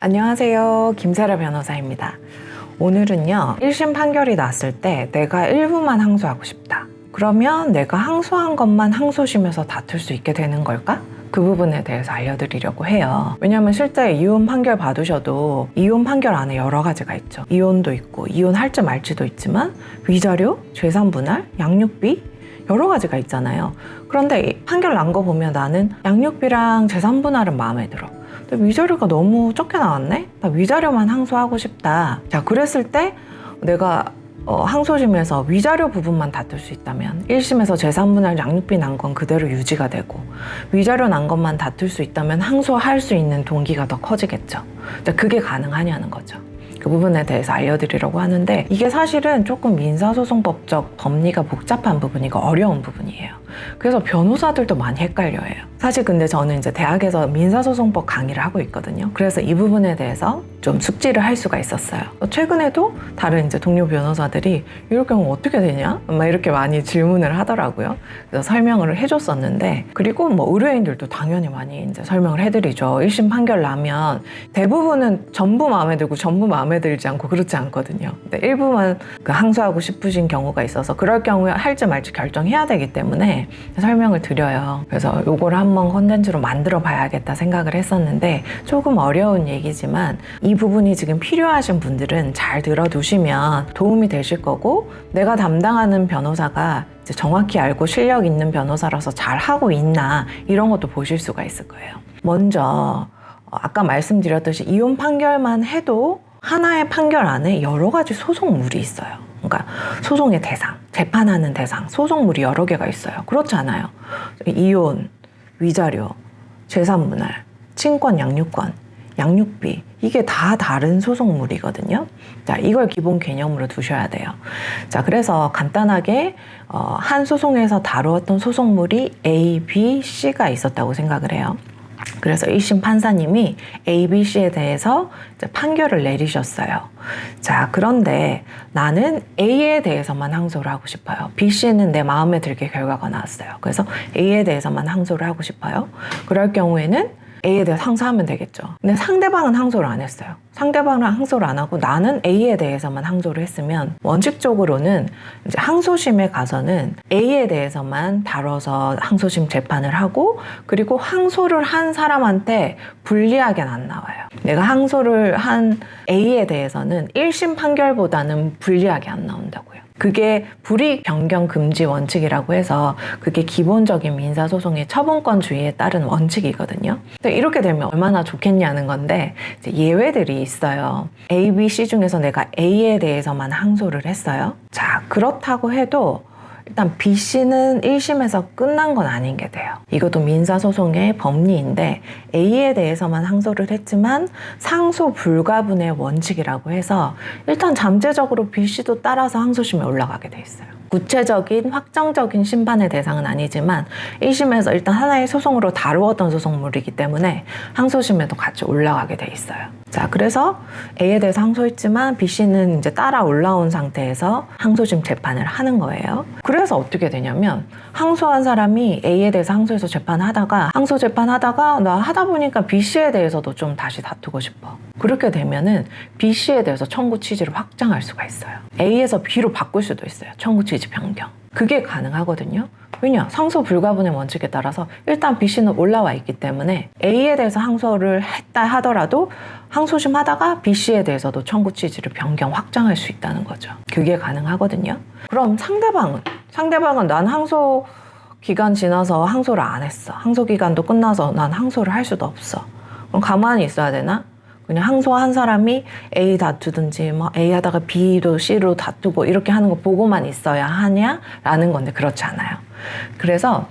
안녕하세요. 김세라 변호사입니다. 오늘은요, 1심 판결이 났을 때 내가 일부만 항소하고 싶다. 그러면 내가 항소한 것만 항소심에서 다툴 수 있게 되는 걸까? 그 부분에 대해서 알려드리려고 해요. 왜냐면 실제 이혼 판결 받으셔도 이혼 판결 안에 여러 가지가 있죠. 이혼도 있고, 이혼할지 말지도 있지만, 위자료, 재산분할, 양육비, 여러 가지가 있잖아요. 그런데 이 판결 난 거 보면 나는 양육비랑 재산분할은 마음에 들어. 근데 위자료가 너무 적게 나왔네? 나 위자료만 항소하고 싶다. 자, 그랬을 때 내가 어, 항소심에서 위자료 부분만 다툴 수 있다면 1심에서 재산분할 양육비 난 건 그대로 유지가 되고 위자료 난 것만 다툴 수 있다면 항소할 수 있는 동기가 더 커지겠죠. 자, 그게 가능하냐는 거죠. 그 부분에 대해서 알려드리려고 하는데 이게 사실은 조금 민사소송법적 법리가 복잡한 부분이고 어려운 부분이에요. 그래서 변호사들도 많이 헷갈려해요. 사실 근데 저는 이제 대학에서 민사소송법 강의를 하고 있거든요. 그래서 이 부분에 대해서 좀 숙지를 할 수가 있었어요. 최근에도 다른 이제 동료 변호사들이 이럴 경우 어떻게 되냐? 막 이렇게 많이 질문을 하더라고요. 그래서 설명을 해줬었는데 그리고 뭐 의뢰인들도 당연히 많이 이제 설명을 해드리죠. 1심 판결 나면 대부분은 전부 마음에 들고 전부 마음에 들지 않고 그렇지 않거든요. 근데 일부만 그 항소하고 싶으신 경우가 있어서 그럴 경우에 할지 말지 결정해야 되기 때문에 설명을 드려요. 그래서 요걸 한번 컨텐츠로 만들어 봐야겠다 생각을 했었는데 조금 어려운 얘기지만 이 부분이 지금 필요하신 분들은 잘 들어두시면 도움이 되실 거고 내가 담당하는 변호사가 정확히 알고 실력 있는 변호사라서 잘 하고 있나 이런 것도 보실 수가 있을 거예요. 먼저 어, 아까 말씀드렸듯이 이혼 판결만 해도 하나의 판결 안에 여러 가지 소송물이 있어요. 그러니까 소송의 대상, 재판하는 대상, 소송물이 여러 개가 있어요. 그렇지 않아요. 이혼, 위자료, 재산분할, 친권 양육권, 양육비 이게 다 다른 소송물이거든요. 자, 이걸 기본 개념으로 두셔야 돼요. 자, 그래서 간단하게 어, 한 소송에서 다루었던 소송물이 A, B, C가 있었다고 생각을 해요. 그래서 1심 판사님이 A, B, C에 대해서 판결을 내리셨어요. 자, 그런데 나는 A에 대해서만 항소를 하고 싶어요. B, C는 내 마음에 들게 결과가 나왔어요. 그래서 A에 대해서만 항소를 하고 싶어요. 그럴 경우에는 A에 대해서 항소하면 되겠죠. 근데 상대방은 항소를 안 했어요. 상대방은 항소를 안 하고 나는 A에 대해서만 항소를 했으면 원칙적으로는 이제 항소심에 가서는 A에 대해서만 다뤄서 항소심 재판을 하고 그리고 항소를 한 사람한테 불리하게는 안 나와요. 내가 항소를 한 A에 대해서는 1심 판결보다는 불리하게 안 나온다고요. 그게 불이익 변경 금지 원칙이라고 해서 그게 기본적인 민사소송의 처분권 주의에 따른 원칙이거든요. 이렇게 되면 얼마나 좋겠냐는 건데 예외들이 있어요. A, B, C 중에서 내가 A에 대해서만 항소를 했어요. 자, 그렇다고 해도 일단 B 씨는 1심에서 끝난 건 아닌 게 돼요. 이것도 민사소송의 법리인데 A에 대해서만 항소를 했지만 상소 불가분의 원칙이라고 해서 일단 잠재적으로 B 씨도 따라서 항소심에 올라가게 돼 있어요. 구체적인 확정적인 심판의 대상은 아니지만 1심에서 일단 하나의 소송으로 다루었던 소송물이기 때문에 항소심에도 같이 올라가게 돼 있어요. 자, 그래서 A에 대해서 항소했지만 B 씨는 이제 따라 올라온 상태에서 항소심 재판을 하는 거예요. 그래서 어떻게 되냐면 항소한 사람이 A에 대해서 항소해서 재판하다가 항소 재판하다가 나 하다 보니까 B 씨에 대해서도 좀 다시 다투고 싶어. 그렇게 되면은 B 씨에 대해서 청구 취지를 확장할 수가 있어요. A에서 B로 바꿀 수도 있어요. 청구 취지 변경. 그게 가능하거든요. 왜냐? 상소 불가분의 원칙에 따라서 일단 B 씨는 올라와 있기 때문에 A에 대해서 항소를 했다 하더라도 항소심 하다가 B 씨에 대해서도 청구 취지를 변경 확장할 수 있다는 거죠. 그게 가능하거든요. 그럼 상대방은 상대방은 난 항소 기간 지나서 항소를 안 했어. 항소 기간도 끝나서 난 항소를 할 수도 없어. 그럼 가만히 있어야 되나? 그냥 항소한 사람이 A 다투든지 뭐 A 하다가 B도 C로 다투고 이렇게 하는 거 보고만 있어야 하냐라는 건데 그렇지 않아요. 그래서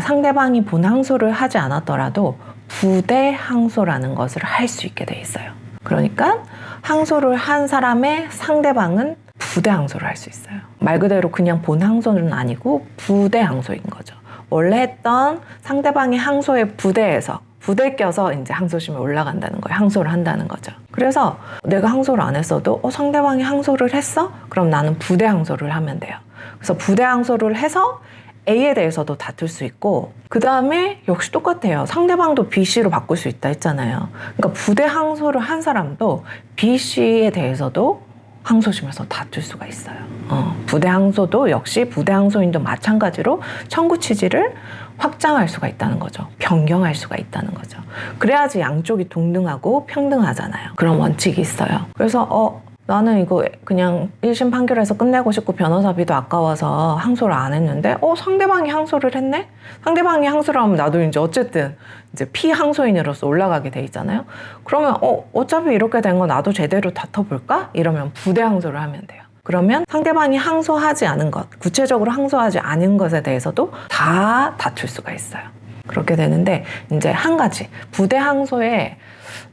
상대방이 본 항소를 하지 않았더라도 부대 항소라는 것을 할 수 있게 돼 있어요. 그러니까 항소를 한 사람의 상대방은 부대 항소를 할 수 있어요. 말 그대로 그냥 본 항소는 아니고 부대 항소인 거죠. 원래 했던 상대방의 항소의 부대에서 부대 껴서 이제 항소심에 올라간다는 거예요. 항소를 한다는 거죠. 그래서 내가 항소를 안 했어도 어, 상대방이 항소를 했어? 그럼 나는 부대 항소를 하면 돼요. 그래서 부대 항소를 해서 A에 대해서도 다툴 수 있고 그 다음에 역시 똑같아요. 상대방도 B 씨로 바꿀 수 있다 했잖아요. 그러니까 부대 항소를 한 사람도 B 씨에 대해서도 항소심에서 다툴 수가 있어요. 어, 부대 항소도 역시 부대 항소인도 마찬가지로 청구 취지를 확장할 수가 있다는 거죠. 변경할 수가 있다는 거죠. 그래야지 양쪽이 동등하고 평등하잖아요. 그런 원칙이 있어요. 그래서 어 나는 이거 그냥 1심 판결에서 끝내고 싶고 변호사비도 아까워서 항소를 안 했는데 어 상대방이 항소를 했네? 상대방이 항소를 하면 나도 이제 어쨌든 이제 피항소인으로서 올라가게 돼 있잖아요. 그러면 어 어차피 이렇게 된 거 나도 제대로 다퉈볼까? 이러면 부대 항소를 하면 돼요. 그러면 상대방이 항소하지 않은 것, 구체적으로 항소하지 않은 것에 대해서도 다 다툴 수가 있어요. 그렇게 되는데 이제 한 가지 부대 항소에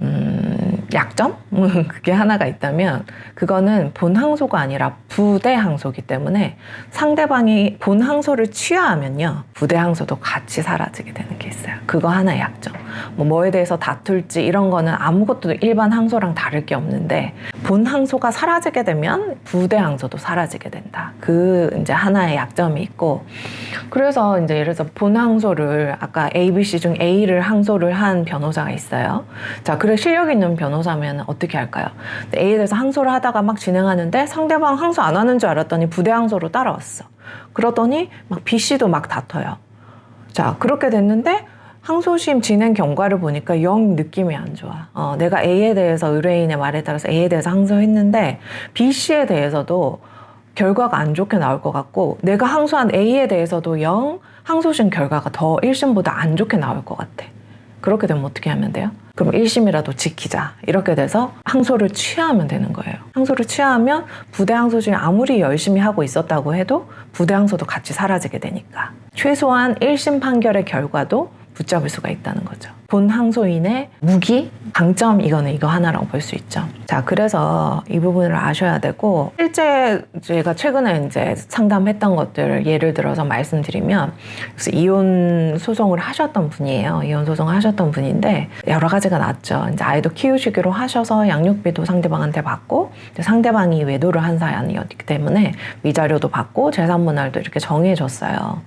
음, 약점 그게 하나가 있다면 그거는 본 항소가 아니라 부대 항소기 때문에 상대방이 본 항소를 취하하면요 부대 항소도 같이 사라지게 되는 게 있어요. 그거 하나의 약점. 뭐 뭐에 대해서 다툴지 이런 거는 아무것도 일반 항소랑 다를 게 없는데 본 항소가 사라지게 되면 부대 항소도 사라지게 된다. 그 이제 하나의 약점이 있고 그래서 이제 예를 들어서 본 항소를 아까 A, B, C 중 A를 항소를 한 변호사가 있어요. 자, 그래 실력 있는 변호사면 어떻게 할까요? A에 대해서 항소를 하다가 막 진행하는데 상대방 항소 안 하는 줄 알았더니 부대 항소로 따라왔어. 그러더니 막 B, C도 막 다퉈요. 자, 그렇게 됐는데 항소심 진행 경과를 보니까 영 느낌이 안 좋아. 어, 내가 A에 대해서 의뢰인의 말에 따라서 A에 대해서 항소했는데 B 씨에 대해서도 결과가 안 좋게 나올 것 같고 내가 항소한 A에 대해서도 영 항소심 결과가 더 1심보다 안 좋게 나올 것 같아. 그렇게 되면 어떻게 하면 돼요? 그럼 1심이라도 지키자. 이렇게 돼서 항소를 취하면 되는 거예요. 항소를 취하면 부대 항소 중에 아무리 열심히 하고 있었다고 해도 부대 항소도 같이 사라지게 되니까. 최소한 1심 판결의 결과도 붙잡을 수가 있다는 거죠. 본 항소인의 무기, 강점 이거는 이거 하나라고 볼 수 있죠. 자, 그래서 이 부분을 아셔야 되고 실제 제가 최근에 이제 상담했던 것들 예를 들어서 말씀드리면 그래서 이혼 소송을 하셨던 분이에요. 이혼 소송을 하셨던 분인데 여러 가지가 났죠. 이제 아이도 키우시기로 하셔서 양육비도 상대방한테 받고 상대방이 외도를 한 사연이었기 때문에 위자료도 받고 재산 분할도 이렇게 정해줬어요.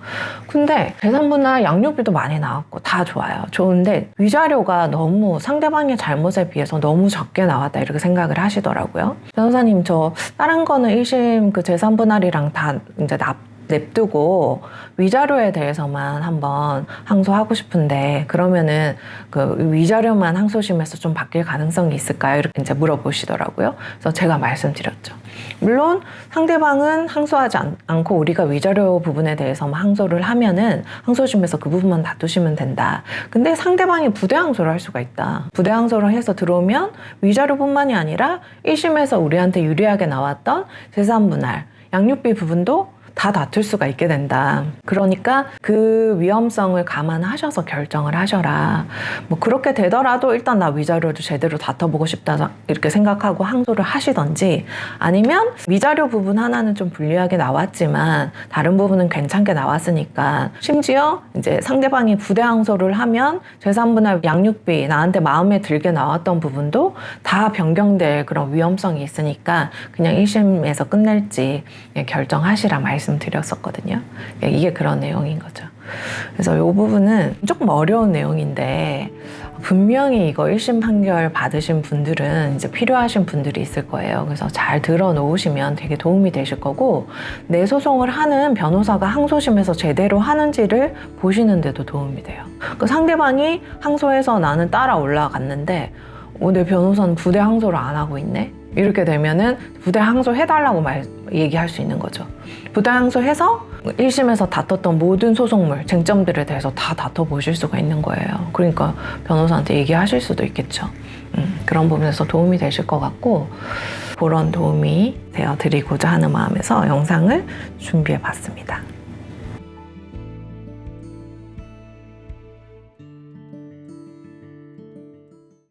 근데 재산 분할 양육비도 많이 나왔고 다 좋아요. 좋은데 위자료가 너무 상대방의 잘못에 비해서 너무 적게 나왔다 이렇게 생각을 하시더라고요. 변호사님 저 다른 거는 1심 그 재산분할이랑 다 이제 납 냅두고 위자료에 대해서만 한번 항소하고 싶은데 그러면은 그 위자료만 항소심에서 좀 바뀔 가능성이 있을까요? 이렇게 이제 물어보시더라고요. 그래서 제가 말씀드렸죠. 물론 상대방은 항소하지 않, 않고 우리가 위자료 부분에 대해서만 항소를 하면은 항소심에서 그 부분만 다투시면 된다. 근데 상대방이 부대 항소를 할 수가 있다. 부대 항소를 해서 들어오면 위자료뿐만이 아니라 1심에서 우리한테 유리하게 나왔던 재산분할, 양육비 부분도 다 다툴 수가 있게 된다. 그러니까 그 위험성을 감안하셔서 결정을 하셔라. 뭐 그렇게 되더라도 일단 나 위자료를 제대로 다퉈보고 싶다 이렇게 생각하고 항소를 하시던지 아니면 위자료 부분 하나는 좀 불리하게 나왔지만 다른 부분은 괜찮게 나왔으니까 심지어 이제 상대방이 부대 항소를 하면 재산분할 양육비 나한테 마음에 들게 나왔던 부분도 다 변경될 그런 위험성이 있으니까 그냥 1심에서 끝낼지 결정하시라 말씀 말씀드렸었거든요. 이게 그런 내용인 거죠. 그래서 이 부분은 조금 어려운 내용인데 분명히 이거 1심 판결 받으신 분들은 이제 필요하신 분들이 있을 거예요. 그래서 잘 들어 놓으시면 되게 도움이 되실 거고 내 소송을 하는 변호사가 항소심에서 제대로 하는지를 보시는데도 도움이 돼요. 그 상대방이 항소해서 나는 따라 올라갔는데 어, 내 변호사는 부대 항소를 안 하고 있네? 이렇게 되면은 부대 항소 해달라고 말, 얘기할 수 있는 거죠. 부대 항소해서 1심에서 다퉜던 모든 소송물, 쟁점들에 대해서 다 다퉈보실 수가 있는 거예요. 그러니까 변호사한테 얘기하실 수도 있겠죠. 음, 그런 부분에서 도움이 되실 것 같고, 그런 도움이 되어 드리고자 하는 마음에서 영상을 준비해 봤습니다.